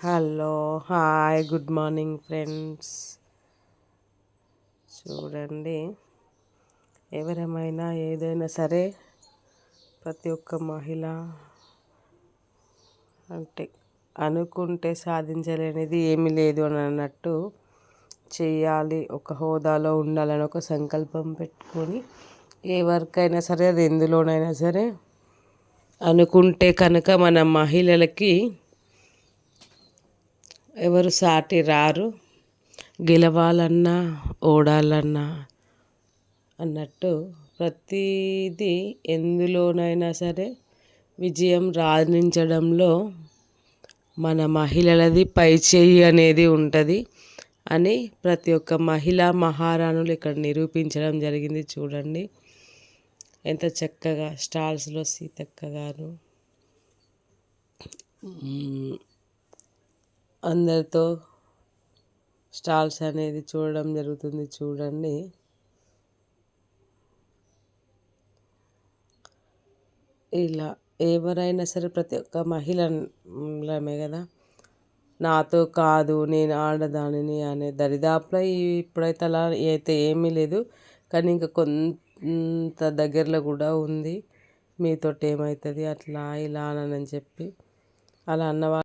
Hello hi good morning friends చూడండి ఎవరేమైనా ఏదైనా సరే ప్రతి ఒక్క మహిళ అంటే అనుకుంటే సాధించలేనిది ఏమీ లేదు అని అన్నట్టు చేయాలి ఒక హోదాలో ఉండాలని ఒక సంకల్పం పెట్టుకొని ఏ వర్క్ అయినా సరే అది ఎందులోనైనా సరే అనుకుంటే కనుక మన మహిళలకి ఎవరు సాటి రారు. గెలవాలన్నా ఓడాలన్నా అన్నట్టు ప్రతిదీ ఎందులోనైనా సరే విజయం రాణించడంలో మన మహిళలది పై చేయి అనేది ఉంటుంది అని ప్రతి ఒక్క మహిళా మహారాణులు ఇక్కడ నిరూపించడం జరిగింది చూడండి. ఎంత చక్కగా స్టాల్స్లో సీతక్క గారు. అందరితో స్టాల్స్ అనేది చూడడం జరుగుతుంది చూడండి. ఇలా ఎవరైనా సరే ప్రతి ఒక్క మహిళలమే కదా. నాతో కాదు నేను ఆడదానిని అనే దరిదాపులో ఇప్పుడైతే అలా అయితే ఏమీ లేదు. కానీ ఇంకా కొంత దగ్గరలో కూడా ఉంది. మీతోటి ఏమవుతుంది? అట్లా ఇలా అని చెప్పి అలా అన్నవాళ్ళు